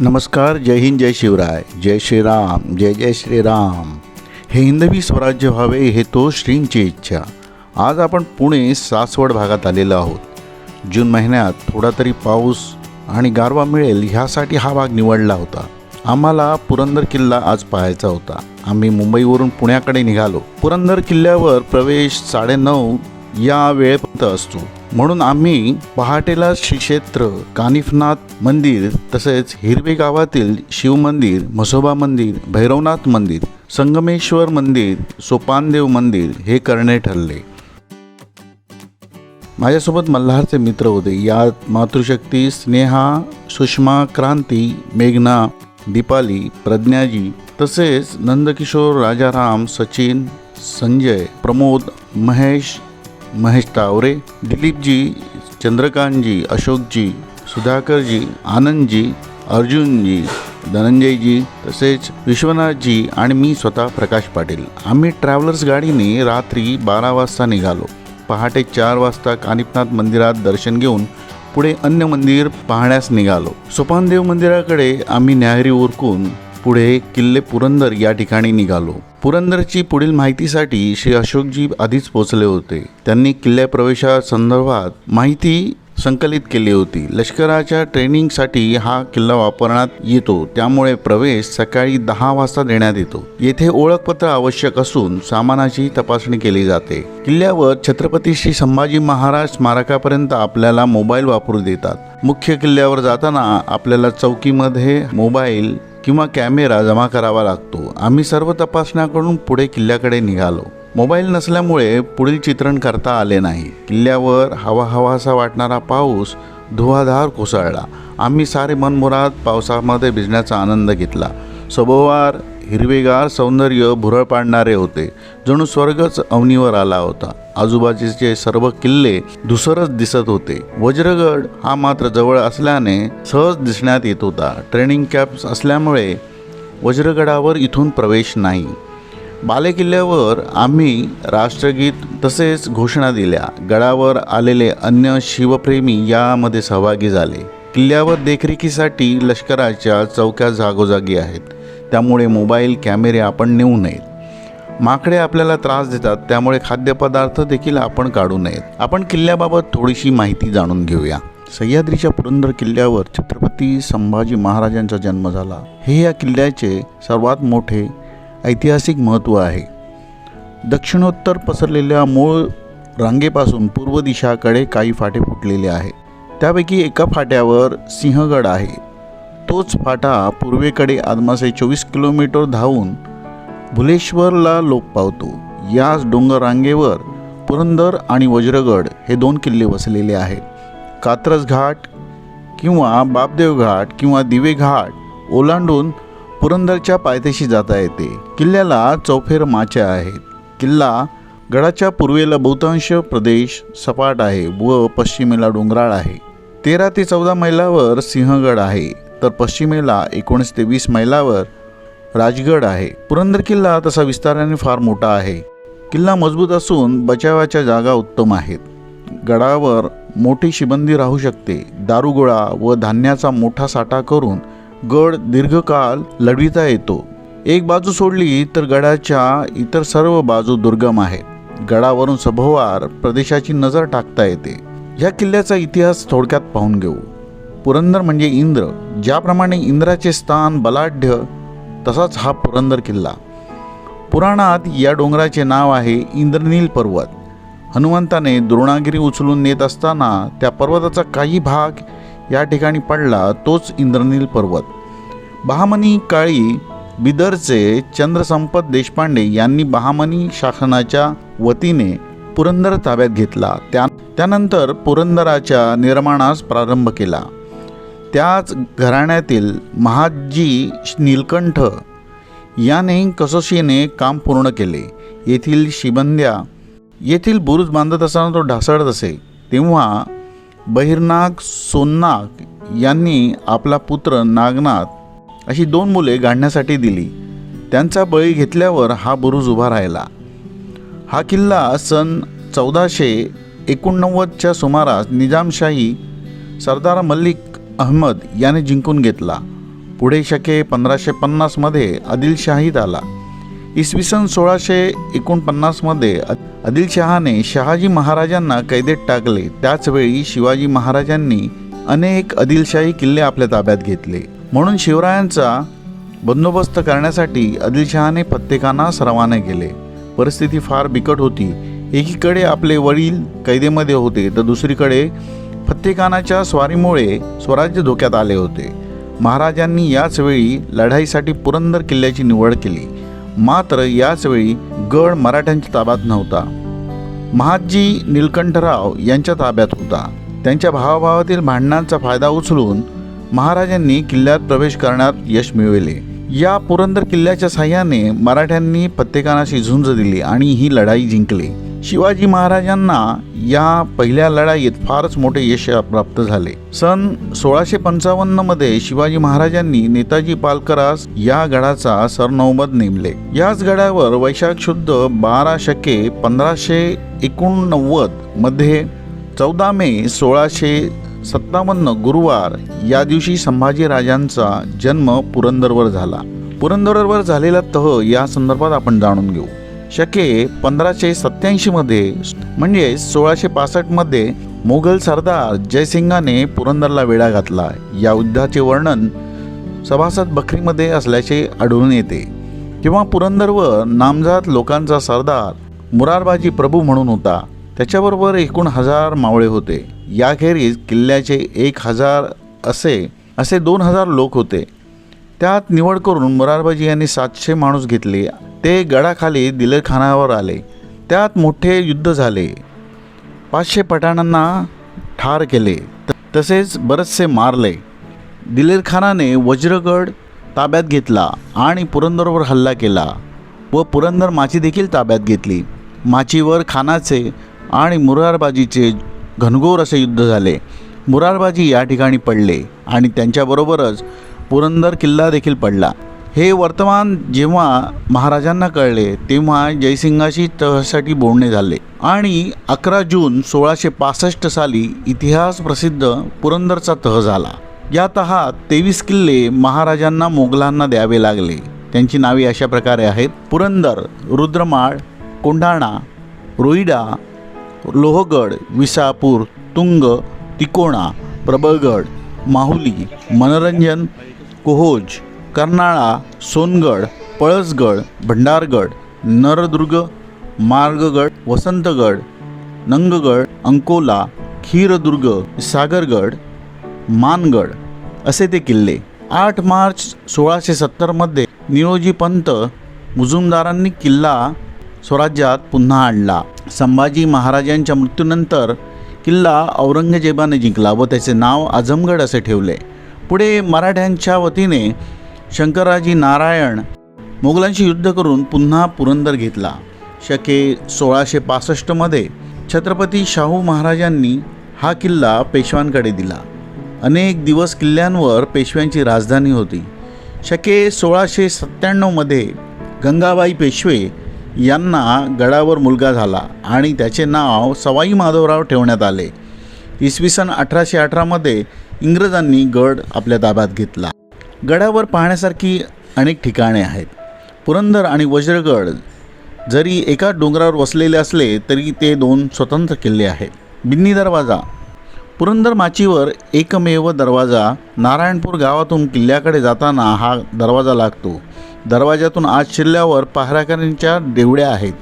नमस्कार जय हिंद जय शिवराय जय श्रीराम जय जय श्रीराम. हे हिंदवी स्वराज्य व्हावे हे तो श्रींची इच्छा. आज आपण पुणे सासवड भागात आलेलो आहोत. जून महिन्यात थोडा तरी पाऊस आणि गारवा मिळेल ह्यासाठी हा भाग निवडला होता. आम्हाला पुरंदर किल्ला आज पाहायचा होता. आम्ही मुंबईवरून पुण्याकडे निघालो. पुरंदर किल्ल्यावर प्रवेश साडेनऊ या वेळेपर्यंत असतो. म्हणून आम्ही पहाटेला श्री क्षेत्र कानिफनाथ मंदिर तसेच हिरवे गावातील शिव मंदिर म्हसोबा मंदिर भैरवनाथ मंदिर संगमेश्वर मंदिर सोपानदेव मंदिर हे करणे ठरले. माझ्यासोबत मल्हारचे मित्र होते. यात मातृशक्ती स्नेहा सुषमा क्रांती मेघना दीपाली प्रज्ञाजी तसेच नंदकिशोर राजाराम सचिन संजय प्रमोद महेश महेश तावरे दिलीपजी चंद्रकांतजी अशोकजी सुधाकरजी आनंदजी अर्जुनजी धनंजयजी तसेच विश्वनाथजी आणि मी स्वतः प्रकाश पाटील. आम्ही ट्रॅव्हलर्स गाडीने रात्री बारा वाजता निघालो. पहाटे चार वाजता कानिपनाथ मंदिरात दर्शन घेऊन पुढे अन्य मंदिर पाहण्यास निघालो. सोपानदेव मंदिराकडे आम्ही न्याहरी उरकून पुढे किल्ले पुरंदर या ठिकाणी निघालो. पुरंदरची पुढील माहितीसाठी श्री अशोकजी आधीच पोहोचले होते. त्यांनी किल्ल्या प्रवेशासंदर्भात माहिती संकलित केली होती. लष्कराच्या ट्रेनिंगसाठी हा किल्ला वापरण्यात येतो. त्यामुळे प्रवेश सकाळी दहा वाजता देण्यात येतो. येथे ओळखपत्र आवश्यक असून सामानाची तपासणी केली जाते. किल्ल्यावर छत्रपती श्री संभाजी महाराज स्मारकापर्यंत आपल्याला मोबाईल वापरू देतात. मुख्य किल्ल्यावर जाताना आपल्याला चौकीमध्ये मोबाईल किंवा कॅमेरा जमा करावा लागतो. आम्ही सर्व तपासण्या करून पुढे किल्ल्याकडे निघालो. मोबाईल नसल्यामुळे पुढील चित्रण करता आले नाही. किल्ल्यावर हवा हवासा वाटणारा पाऊस धुवाधार कोसळला. आम्ही सारे मनमुराद पावसामध्ये भिजण्याचा आनंद घेतला. सभोवार हिरवेगार सौंदर्य भुरळ पाडणारे होते. जणू स्वर्गच अवनीवर आला होता. आजूबाजूचे सर्व किल्ले धुसरच दिसत होते. वज्रगड हा मात्र जवळ असल्याने सहज दिसण्यात येत होता. ट्रेनिंग कॅम्प्स असल्यामुळे वज्रगडावर इथून प्रवेश नाही. बालेकिल्ल्यावर आम्ही राष्ट्रगीत तसेच घोषणा दिल्या. गडावर आलेले अन्य शिवप्रेमी यामध्ये सहभागी झाले. किल्ल्यावर देखरेखीसाठी लष्कराच्या चौक्या जागोजागी आहेत. त्यामुळे मोबाईल कॅमेरे आपण नेऊ नयेत. माकडे आपल्याला त्रास देतात त्यामुळे खाद्यपदार्थ देखील आपण काढू नयेत. आपण किल्ल्याबाबत थोडीशी माहिती जाणून घेऊया. सह्याद्रीच्या पुरंदर किल्ल्यावर छत्रपती संभाजी महाराजांचा जन्म झाला. हे या किल्ल्याचे सर्वात मोठे ऐतिहासिक महत्त्व आहे. दक्षिणोत्तर पसरलेल्या मूळ रांगेपासून पूर्व दिशाकडे काही फाटे फुटलेले आहेत. त्यापैकी एका फाट्यावर सिंहगड आहे. तोच फाटा पूर्वेकडे आदमासे चोवीस किलोमीटर धावून भुलेश्वरला लोप पावतो. याच डोंगर रांगेवर पुरंदर आणि वज्रगड हे दोन किल्ले वसलेले आहेत. कात्रज घाट किंवा बापदेव घाट किंवा दिवे घाट ओलांडून पुरंदरच्या पायथ्याशी जाता येते. किल्ल्याला चौफेर माच्या आहेत. किल्ला गडाच्या पूर्वेला बहुतांश प्रदेश सपाट आहे व पश्चिमेला डोंगराळ आहे. तेरा ते चौदा मैलावर सिंहगड आहे. तर पश्चिमेला एकोणीस ते वीस मैलावर राजगड आहे. पुरंदर किल्ला तसा विस्ताराने फार मोठा आहे. किल्ला मजबूत असून बचावाच्या जागा उत्तम आहेत. गडावर मोठी शिबंदी राहू शकते. दारुगोळा व धान्याचा मोठा साठा करून गड दीर्घकाळ लढविता येतो. एक बाजू सोडली तर गडाच्या इतर सर्व बाजू दुर्गम आहेत. गडावरून सभोवार प्रदेशाची नजर टाकता येते. या किल्ल्याचा इतिहास थोडक्यात पाहून घेऊ. पुरंदर म्हणजे इंद्र. ज्याप्रमाणे इंद्राचे स्थान बलाढ्य तसाच हा पुरंदर किल्ला. पुराणात या डोंगराचे नाव आहे इंद्रनील पर्वत. हनुमंताने द्रोणागिरी उचलून नेत असताना त्या पर्वताचा काही भाग या ठिकाणी पडला तोच इंद्रनील पर्वत. बहामनी काळी बिदरचे चंद्रसंपत देशपांडे यांनी बहामनी शासनाच्या वतीने पुरंदर ताब्यात घेतला. त्या त्यानंतर पुरंदराच्या निर्माणास प्रारंभ केला. त्याच घराण्यातील महाजी नीलकंठ याने कसोशीने काम पूर्ण केले. येथील शिबंद्या येथील बुरुज बांधत असताना तो ढासळत असे. तेव्हा बहिर्नाग सोननाग यांनी आपला पुत्र नागनाथ अशी दोन मुले गाडण्यासाठी दिली. त्यांचा बळी घेतल्यावर हा बुरुज उभा राहिला. हा किल्ला सन चौदाशे एकोणनव्वदच्या सुमारास निजामशाही सरदार मल्लिक अहमद याने जिंकून घेतला. पुढे शके पंधराशे पन्नासमध्ये आदिलशाहीत आला. इसवी सन सोळाशे एकोणपन्नासमध्ये आदिलशहाने शहाजी महाराजांना कैदेत टाकले. त्याचवेळी शिवाजी महाराजांनी अनेक आदिलशाही किल्ले आपल्या ताब्यात घेतले. म्हणून शिवरायांचा बंदोबस्त करण्यासाठी आदिलशहाने प्रत्येकांना रवाना केले. परिस्थिती फार बिकट होती. एकीकडे आपले वडील कैदेमध्ये होते तर दुसरीकडे फत्तेखानाच्या स्वारीमुळे स्वराज्य धोक्यात आले होते. महाराजांनी याच वेळी लढाईसाठी पुरंदर किल्ल्याची निवड केली. मात्र याच वेळी गड मराठ्यांच्या ताब्यात नव्हता. महादजी निलकंठराव यांच्या ताब्यात होता. त्यांच्या भावाभावातील भांडणांचा फायदा उचलून महाराजांनी किल्ल्यात प्रवेश करण्यात यश मिळविले. या पुरंदर किल्ल्याच्या साह्याने मराठ्यांनी फत्तेखानाशी झुंज दिली आणि ही लढाई जिंकली. शिवाजी महाराजांना या पहिल्या लढाईत फारच मोठे यश प्राप्त झाले. सन सोळाशे पंचावन्नमध्ये शिवाजी महाराजांनी नेताजी पालकरास या गडाचा सरनौमद नेमले. याच गडावर वैशाख शुद्ध बारा शके पंधराशे एकोणनव्वदमध्ये चौदा मे सोळाशे सत्तावन्न गुरुवार या दिवशी संभाजीराजांचा जन्म पुरंदरवर झाला. पुरंदरवर झालेला तह या संदर्भात आपण जाणून घेऊ. शके पंधराशे सत्याऐंशीमध्ये म्हणजे सोळाशे पासष्टमध्ये मुघल सरदार जयसिंगाने पुरंदरला वेढा घातला. या युद्धाचे वर्णन सभासद बखरीमध्ये असल्याचे आढळून येते. किंवा पुरंदरवर नामजात लोकांचा सरदार मुरारबाजी प्रभू म्हणून होता. त्याच्याबरोबर एकूण हजार मावळे होते. याखेरीज किल्ल्याचे एक हजार असे असे दोन हजार लोक होते. त्यात निवड करून मुरारबाजी यांनी सातशे माणूस घेतले. ते गडाखाली दिलेरखानावर आले. त्यात मोठे युद्ध झाले. पाचशे पठाणांना ठार केले. त- तसेच बरेचसे मारले. दिलेरखानाने वज्रगड ताब्यात घेतला आणि पुरंदरवर हल्ला केला व पुरंदर माची देखील ताब्यात घेतली. माचीवर खानाचे आणि मुरारबाजीचे घनघोर असे युद्ध झाले. मुरारबाजी या ठिकाणी पडले आणि त्यांच्याबरोबरच पुरंदर किल्ला देखील पडला. हे वर्तमान जेव्हा महाराजांना कळले तेव्हा जयसिंगाशी तहसाठी बोलणे झाले. आणि अकरा जून सोळाशे पासष्ट साली इतिहास प्रसिद्ध पुरंदरचा तह झाला. या तहात तेवीस किल्ले महाराजांना मोगलांना द्यावे लागले. त्यांची नावे अशा प्रकारे आहेत. पुरंदर रुद्रमाळ कोंढाणा रोईडा लोहगड विसापूर तुंग तिकोणा प्रबळगड माहुली मनोरंजन कोहोज कर्नाळा सोनगड पळसगड भंडारगड नरदुर्ग मार्गगड वसंतगड नंगगड अंकोला खीरदुर्ग सागरगड मानगड असे ते किल्ले. आठ मार्च सोळाशे सत्तरमध्ये निरोजी पंत मुजुमदारांनी किल्ला स्वराज्यात पुन्हा आणला. संभाजी महाराजांच्या मृत्यूनंतर किल्ला औरंगजेबाने जिंकला व त्याचे नाव आझमगड असे ठेवले. पुढे मराठ्यांच्या वतीने शंकराजी नारायण मुघलांशी युद्ध करून पुन्हा पुरंदर घेतला. शके सोळाशे पासष्टमध्ये छत्रपती शाहू महाराजांनी हा किल्ला पेशव्यांकडे दिला. अनेक दिवस किल्ल्यांवर पेशव्यांची राजधानी होती. शके सोळाशे सत्त्याण्णवमध्ये गंगाबाई पेशवे यांना गडावर मुलगा झाला आणि त्याचे नाव सवाई माधवराव ठेवण्यात आले. इसवी सन अठराशे अठरामध्ये इंग्रजांनी गड आपल्या ताब्यात घेतला. गडावर पाहण्यासारखी अनेक ठिकाणे आहेत. पुरंदर आणि वज्रगड जरी एका डोंगरावर वसलेले असले तरी ते दोन स्वतंत्र किल्ले आहेत. बिन्नी दरवाजा. पुरंदर माचीवर एकमेव दरवाजा. नारायणपूर गावातून किल्ल्याकडे जाताना हा दरवाजा लागतो. दरवाजातून आज शिरल्यावर पहाराकऱ्यांच्या देवड्या आहेत.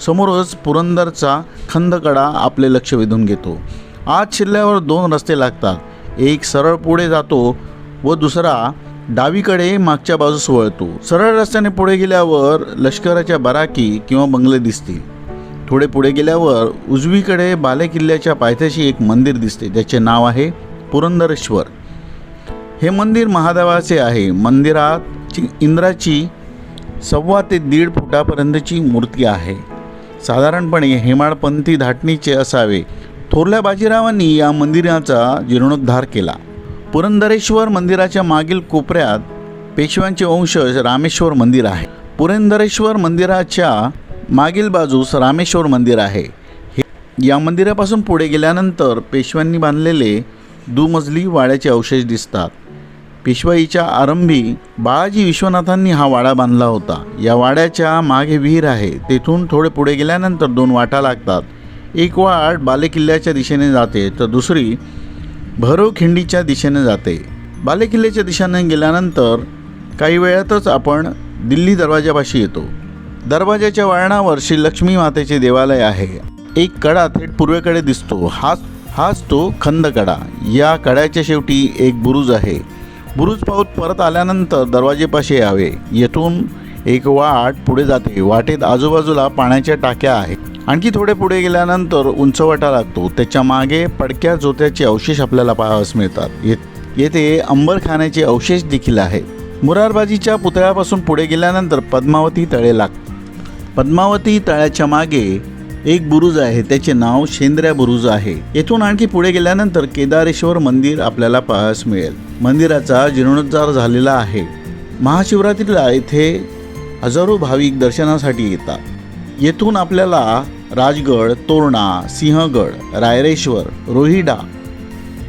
समोरच पुरंदरचा खंदकडा आपले लक्ष वेधून घेतो. आज शिरल्यावर दोन रस्ते लागतात. एक सरळ पुढे जातो व दुसरा डावीकडे मागच्या बाजूस वळतो सरळ रस्त्याने पुढे गेल्यावर लष्कराच्या बराकी किंवा बंगले दिसतील. थोडे पुढे गेल्यावर उजवीकडे बालेकिल्ल्याच्या पायथ्याशी एक मंदिर दिसते. ज्याचे नाव आहे पुरंदरेश्वर. हे मंदिर महादेवाचे आहे. मंदिरात इंद्राची सव्वा ते दीड फुटापर्यंतची मूर्ती आहे. साधारणपणे हेमाडपंथी धाटणीचे असावे. थोरल्या बाजीरावांनी या मंदिराचा जीर्णोद्धार केला. पुरंदरेश्वर मंदिराच्या मागील कोपऱ्यात पेशव्यांचे वंशज रामेश्वर मंदिर आहे. पुरंदरेश्वर मंदिराच्या मागील बाजूस रामेश्वर मंदिर आहे. हे या मंदिरापासून पुढे गेल्यानंतर पेशव्यांनी बांधलेले दुमजली वाड्याचे अवशेष दिसतात. पेशवाईच्या आरंभी बाळाजी विश्वनाथांनी हा वाडा बांधला होता. या वाड्याच्या मागे विहीर आहे. तेथून थोडे पुढे गेल्यानंतर दोन वाटा लागतात. एक वाट बालेकिल्ल्याच्या दिशेने जाते तर दुसरी भैरवखिंडीच्या दिशेने जाते. बालेकिल्ल्याच्या दिशेने गेल्यानंतर काही वेळातच आपण दिल्ली दरवाजापाशी येतो. दरवाजाच्या वळणावर श्री लक्ष्मी मातेचे देवालय आहे. एक कडा थेट पूर्वेकडे दिसतो. हाच हाच तो खंद कडा. या कड्याच्या शेवटी एक बुरुज आहे. बुरुज पाहून परत आल्यानंतर दरवाजेपाशी यावे. येथून एक वाट पुढे जाते. वाटेत आजूबाजूला पाण्याच्या टाक्या आहेत. आणखी थोडे पुढे गेल्यानंतर उंचवटा लागतो. त्याच्यामागे पडक्या जोत्याचे अवशेष आपल्याला पाहावयास मिळतात. ये येथे अंबरखान्याचे अवशेष देखील आहेत मुरारबाजीच्या पुतळ्यापासून पुढे गेल्यानंतर पद्मावती तळे लागते पद्मावती तळ्याच्या मागे एक बुरुज आहे. त्याचे नाव शेंद्र्या बुरुज आहे. येथून आणखी पुढे गेल्यानंतर केदारेश्वर मंदिर आपल्याला पाहायस मिळेल. मंदिराचा जीर्णोद्धार झालेला आहे. महाशिवरात्रीला येथे हजारो भाविक दर्शनासाठी येतात. येथून आपल्याला राजगड तोरणा सिंहगड रायरेश्वर रोहिडा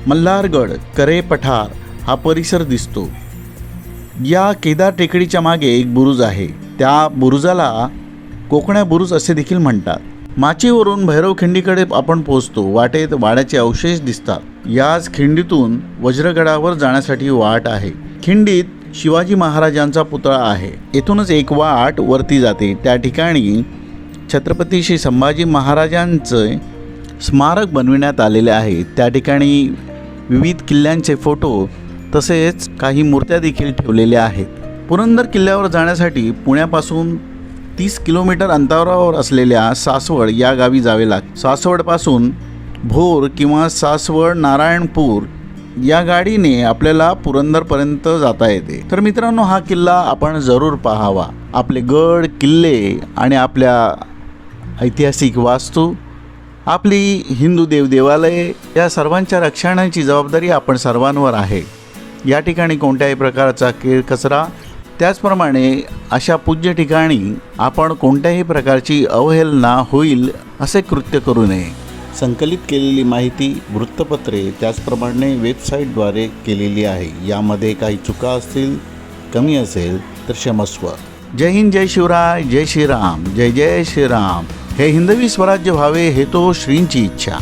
मल्हारगड करे पठार हा परिसर दिसतो. या केदार टेकडीच्या मागे एक बुरुज आहे. त्या बुरुजाला कोकण्या बुरुज असे देखील म्हणतात. माचीवरून भैरव खिंडीकडे आपण पोहोचतो. वाटेत वाड्याचे अवशेष दिसतात. याच खिंडीतून वज्रगडावर जाण्यासाठी वाट आहे. खिंडीत शिवाजी महाराजांचा पुतळा आहे. येथूनच एक वाट वरती जाते. त्या ठिकाणी छत्रपती श्री संभाजी महाराजांचे स्मारक बनविण्यात आलेले आहे. त्या ठिकाणी विविध किल्ल्यांचे फोटो तसेच काही मूर्त्या देखील ठेवलेल्या आहेत. पुरंदर किल्ल्यावर जाण्यासाठी पुण्यापासून तीस किलोमीटर अंतरावर असलेल्या सासवड या गावी जावे लाग सासवडपासून भोर किंवा सासवड नारायणपूर या गाडीने आपल्याला पुरंदरपर्यंत जाता येते. तर मित्रांनो हा किल्ला आपण जरूर पाहावा. आपले गड किल्ले आणि आपल्या ऐतिहासिक वास्तू आपली हिंदू देव देवालये या सर्वांच्या रक्षणाची जबाबदारी आपण सर्वांवर आहे. या ठिकाणी कोणत्याही प्रकारचा केळ कचरा त्याचप्रमाणे अशा पूज्य ठिकाणी आपण कोणत्याही प्रकारची अवहेलना होईल असे कृत्य करू नये. संकलित केलेली माहिती वृत्तपत्रे त्याचप्रमाणे वेबसाईटद्वारे केलेली आहे. यामध्ये काही चुका असतील कमी असेल तर क्षमस्व जय हिंद जय शिवराय जय श्रीराम जय जय श्रीराम. हे हिंदवी स्वराज्य व्हावे हे तो श्रींची इच्छा.